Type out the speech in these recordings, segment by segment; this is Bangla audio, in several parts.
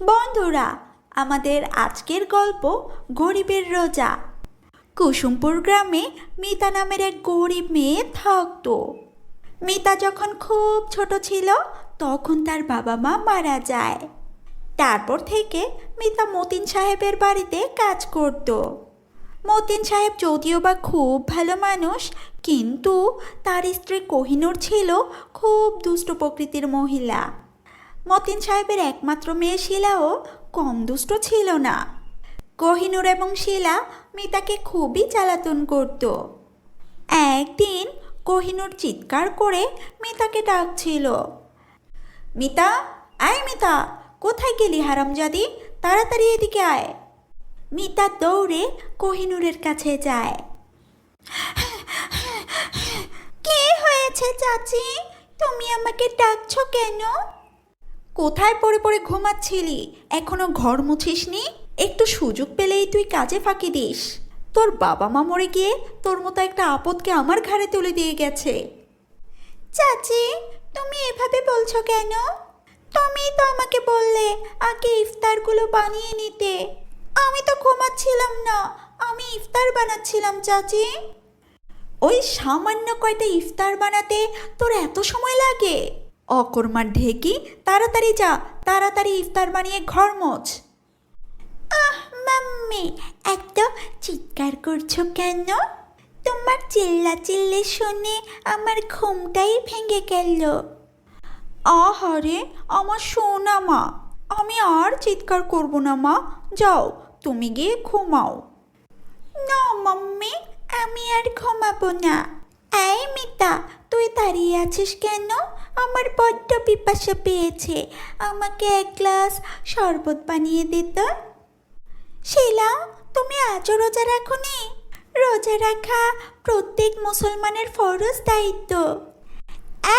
বন্ধুরা, আমাদের আজকের গল্প গরিবের রোজা। কুসুমপুর গ্রামে মিতা নামের এক গরিব মেয়ে থাকতো। মিতা যখন খুব ছোট ছিল, তখন তার বাবা মা মারা যায়। তারপর থেকে মিতা মতিন সাহেবের বাড়িতে কাজ করত। মতিন সাহেব যদিও বা খুব ভালো মানুষ, কিন্তু তার স্ত্রী কোহিনুর ছিল খুব দুষ্ট প্রকৃতির মহিলা। মতিন সাহেবের একমাত্র মেয়ে শিলাও কম দুষ্ট ছিল না। কোহিনুর এবং শিলা মিতাকে খুবই চালাতন করত। একদিন কোহিনুর চিৎকার করে মিতাকে ডাকছিল। মিতা, আয় মিতা, কোথায় গেলি হারামজাদি? তাড়াতাড়ি এদিকে আয়। মিতা দৌড়ে কোহিনুরের কাছে যায়। কি হয়েছে চাচি? তুমি আমাকে ডাকছো কেন? কোথায় পড়ে পড়ে ঘুমাচ্ছিলি? এখনও ঘর মুছিসনি? একটু সুযোগ পেলেই তুই কাজে ফাঁকি দিস। তোর বাবা মা মরে গিয়ে তোর মতো একটা আপদকে আমার ঘাড়ে তুলে দিয়ে গেছে। চাচি, তুমি এভাবে বলছো কেন? তুমি তো আমাকে বললে আগে ইফতারগুলো বানিয়ে নিতে। আমি তো ঘুমাচ্ছিলাম না। আমি ইফতার বানাচ্ছিলাম, চাচি। ওই সামান্য কয়টা ইফতার বানাতে তোর এত সময় লাগে? অকর্মার ঢেকি, তাড়াতাড়ি যা, তাড়াতাড়ি ইফতার বানিয়ে ঘর মোছ। আহ, মাম্মি, এত চিৎকার করছ কেন? তোমার চিল্লা চিল্লে শুনে আমার ঘুমটাই ভেঙে গেল। আহারে, আমার সোনা মা, আমি আর চিৎকার করব না মা, যাও, তুমি গিয়ে ঘুমাও। না, মাম্মি, আমি আর ঘুমাবো না। এই মিতা, তুই দাঁড়িয়ে আছিস কেন? আমার বড্ড পিপাসা পেয়েছে। আমাকে এক গ্লাস শরবত বানিয়ে দিত শিলা, তুমি আজও রোজা রাখোনি? রোজা রাখা প্রত্যেক মুসলমানের ফরজ দায়িত্ব।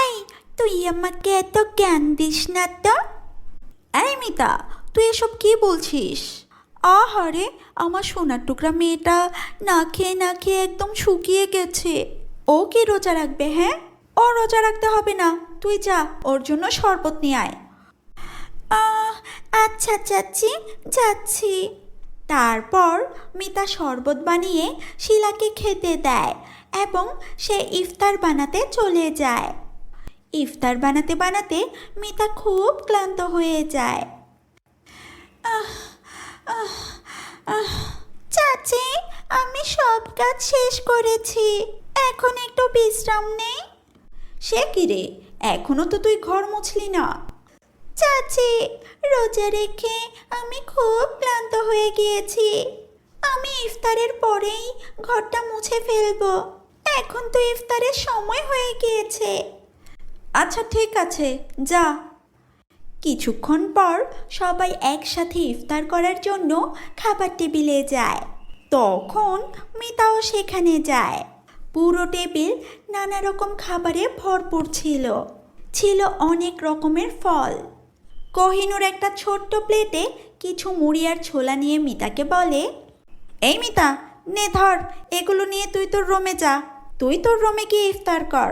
এই, তুই আমাকে এত জ্ঞান দিস না তো? এই মিতা, তুই এসব কি বলছিস? আহারে, আমার সোনার টুকরা মেয়েটা না খেয়ে না খেয়ে একদম শুকিয়ে গেছে। ও কি রোজা রাখবে হ্যাঁ? ও রোজা রাখতে হবে না। তুই যা, ওর জন্য শরবত নিয়ে আয়। আচ্ছা চাচি, যাচ্ছি। তারপর মিতা শরবত বানিয়ে শিলাকে খেতে দেয় এবং সে ইফতার বানাতে চলে যায়। ইফতার বানাতে বানাতে মিতা খুব ক্লান্ত হয়ে যায়। চাচি, আমি সব কাজ শেষ করেছি। এখন একটু বিশ্রাম নেই সে কি রে? এখনও তো তুই ঘর মুছলি না। চাচি, রোজা রেখে আমি খুব ক্লান্ত হয়ে গিয়েছি। আমি ইফতারের পরেই ঘরটা মুছে ফেলব। এখন তো ইফতারের সময় হয়ে গিয়েছে। আচ্ছা ঠিক আছে, যা। কিছুক্ষণ পর সবাই একসাথে ইফতার করার জন্য খাবার টেবিলে যায়। তখন মিতাও সেখানে যায়। পুরো টেবিল নানা রকম খাবারে ভরপুর ছিল। ছিল অনেক রকমের ফল। কোহিনুর একটা ছোট্ট প্লেটে কিছু মুড়ি আর ছোলা নিয়ে মিতাকে বলে এই মিতা নে ধর এগুলো নিয়ে তুই তোর রুমে যা। তুই তোর রুমে গিয়ে ইফতার কর।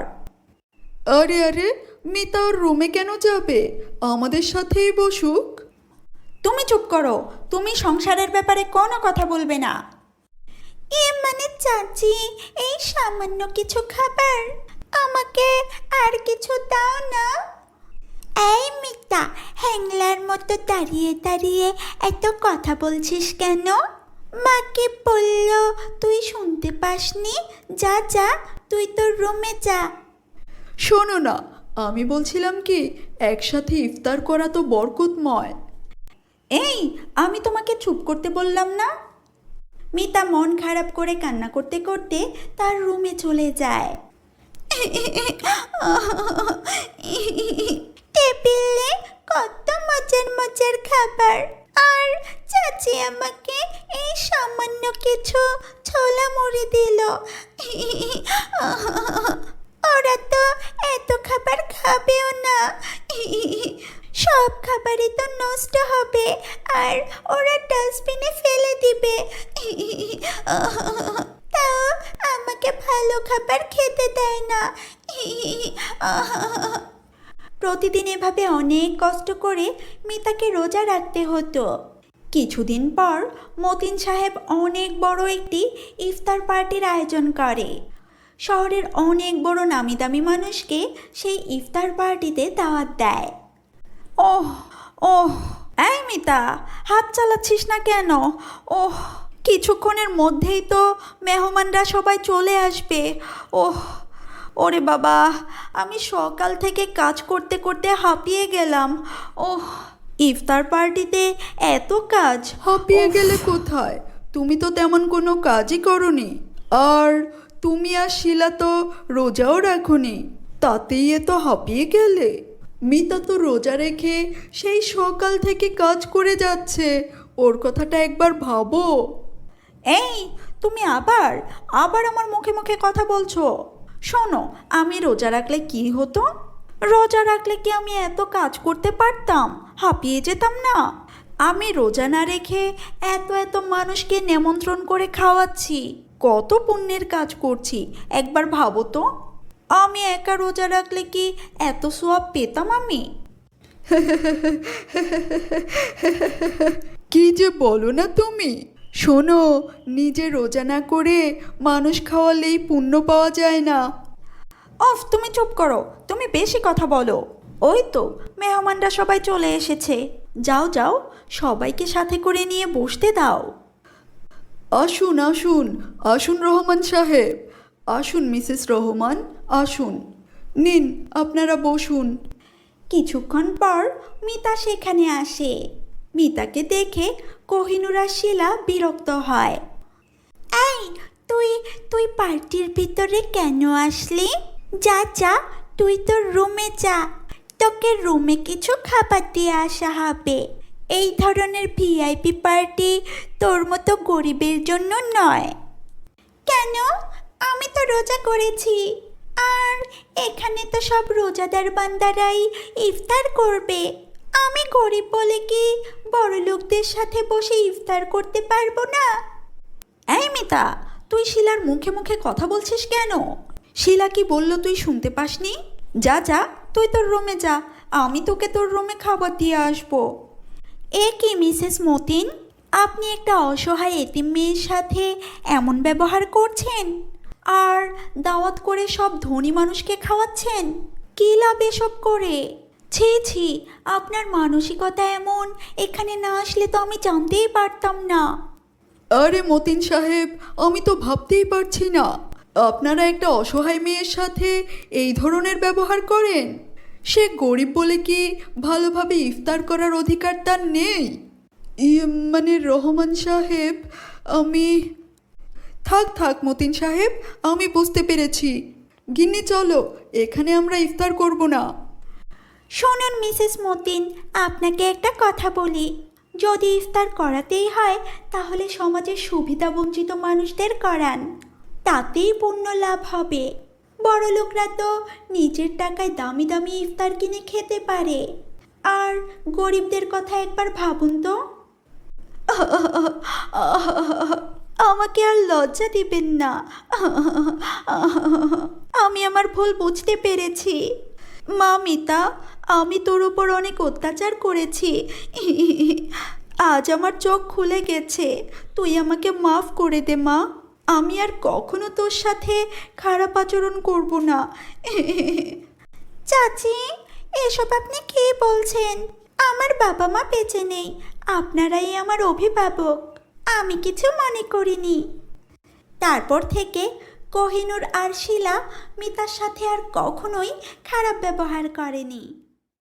আরে আরে মিতা ওর রুমে কেন যাবে? আমাদের সাথেই বসুক। তুমি চুপ করো। তুমি সংসারের ব্যাপারে কোনো কথা বলবে না। এ মানে চাচি এই সামান্য কিছু খাবার। আমাকে আর কিছু দাও না। এই মিতা হ্যাংলার মতো দাঁড়িয়ে দাঁড়িয়ে এত কথা বলছিস কেন? মাকে বলল তুই শুনতে পাসনি? যা যা তুই তোর রুমে যা। শোনো না আমি বলছিলাম কি একসাথে ইফতার করা তো বরকতময়। এই আমি তোমাকে চুপ করতে বললাম না? মিতা মন খারাপ করে কান্না করতে করতে তার রুমে চলে যায়। টেবিলে কত মজার মজার খাবার। আর চাচি আমাকে এই সামান্য কিছু ছোলা মুড়ি দিল। ওরা তো এত খাবার খাবেও না। সব খাবারই তো নষ্ট হবে। আর ওরা ডাস্টবিনে ফেলে দিবে। তাও আমাকে ভালো খাবার খেতে দেয় না। প্রতিদিন এভাবে অনেক কষ্ট করে মিতাকে রোজা রাখতে হতো। কিছুদিন পর মতিন সাহেব অনেক বড় একটি ইফতার পার্টির আয়োজন করে। শহরের অনেক বড় নামি দামি মানুষকে সেই ইফতার পার্টিতে দাওয়াত দেয়। ওহ ওহ, এই মিতা, হাত চালাচ্ছিস না কেন? ওহ কিছুক্ষণের মধ্যেই তো মেহমানরা সবাই চলে আসবে। ওহ ওরে বাবা আমি সকাল থেকে কাজ করতে করতে হাঁপিয়ে গেলাম। ওহ ইফতার পার্টিতে এত কাজ। হাঁপিয়ে গেলে কোথায়? তুমি তো তেমন কোনো কাজই করনি। আর তুমি আর শিলা তো রোজাও রাখনি। তাতেই এ তো হাঁপিয়ে গেলে। মিতা তো রোজা রেখে সেই সকাল থেকে কাজ করে যাচ্ছে। ওর কথাটা একবার ভাবো। এই, তুমি আবার আবার আমার মুখে মুখে কথা বলছো। শোনো, আমি রোজা রাখলে কি হতো? রোজা রাখলে কি আমি এত কাজ করতে পারতাম? হাঁপিয়ে যেতাম না? আমি রোজা না রেখে এত এত মানুষকে নেমন্ত্রণ করে খাওয়াচ্ছি। কত পুণ্যের কাজ করছি, একবার ভাবো তো। আমি একা রোজা রাখলে কি এত সোয়াব পেতাম আমি? কি যে বলো না তুমি? শোনো নিজে রোজা না করে মানুষ খাওয়ালেই পুণ্য পাওয়া যায় না। অফ তুমি চুপ করো তুমি বেশি কথা বলো। ওই তো মেহমানরা সবাই চলে এসেছে। যাও যাও সবাইকে সাথে করে নিয়ে বসতে দাও। আসুন আসুন আসুন রহমান সাহেব। আসুন মিসেস রহমান আসুন। নিন আপনারা বসুন। কিছুক্ষণ পর মিতা সেখানে আসে। মিতাকে দেখে কোহিনুর শিলা বিরক্ত হয়। এই, তুই তুই পার্টির ভিতরে কেন আসলি? যা যা, তুই তোর রুমে যা। তোকে রুমে কিছু খাবার দিয়ে আসা হবে। এই ধরনের ভিআইপি পার্টি তোর মতো গরিবের জন্য নয়। কেন? আমি তো রোজা করেছি। আর এখানে তো সব রোজাদার বান্দারাই ইফতার করবে। আমি গরিব বলে কি বড় লোকদের সাথে বসে ইফতার করতে পারব না? এই মিতা, তুই শিলার মুখে মুখে কথা বলছিস কেন? শিলা কি বলল তুই শুনতে পাসনি? যা যা, তুই তোর রুমে যা, আমি তোকে তোর রুমে খাবার দিয়ে আসব। এ কি, মিসেস মতিন? আপনি একটা অসহায় এতিম মেয়ের সাথে এমন ব্যবহার করছেন? আর দাওয়াত করে সব ধনী মানুষকে খাওয়াচ্ছেন? কী লাভ এসব করে? ছি ছি, আপনার মানসিকতা এমন, এখানে না আসলে তো আমি জানতেই পারতাম না। আরে মতিন সাহেব, আমি তো ভাবতেই পারছি না। আপনারা একটা অসহায় মেয়ের সাথে এই ধরনের ব্যবহার করেন? সে গরিব বলে কি ভালোভাবে ইফতার করার অধিকার তার নেই? মানে রহমান সাহেব, আমি থাক থাক মতিন সাহেব, আমি বুঝতে পেরেছি। গিন্নি, চলো, এখানে আমরা ইফতার করব না। শুনুন, মিসেস মতিন, আপনাকে একটা কথা বলি। যদি ইফতার করাতেই হয়, তাহলে সমাজের সুবিধাবঞ্চিত মানুষদের করান। তাতেই পুণ্য লাভ হবে। বড় লোকরা তো নিজের টাকায় দামি দামি ইফতার কিনে খেতে পারে। আর গরিবদের কথা একবার ভাবুন তো। আমাকে আর লজ্জা দিবেন না। আমি আমার ভুল বুঝতে পেরেছি। মা মিতা, আমি তোর উপর অনেক অত্যাচার করেছি। আজ আমার চোখ খুলে গেছে। তুই আমাকে মাফ করে দে, মা। আমি আর কখনো তোর সাথে খারাপ আচরণ করব না। চাচি, এসব আপনি কি বলছেন? আমার বাবা মা বেঁচে নেই। আপনারাই আমার অভিভাবক। আমি কিছু মনে করিনি। তারপর থেকে কোহিনুর আর শিলা মিতার সাথে আর কখনোই খারাপ ব্যবহার করেনি।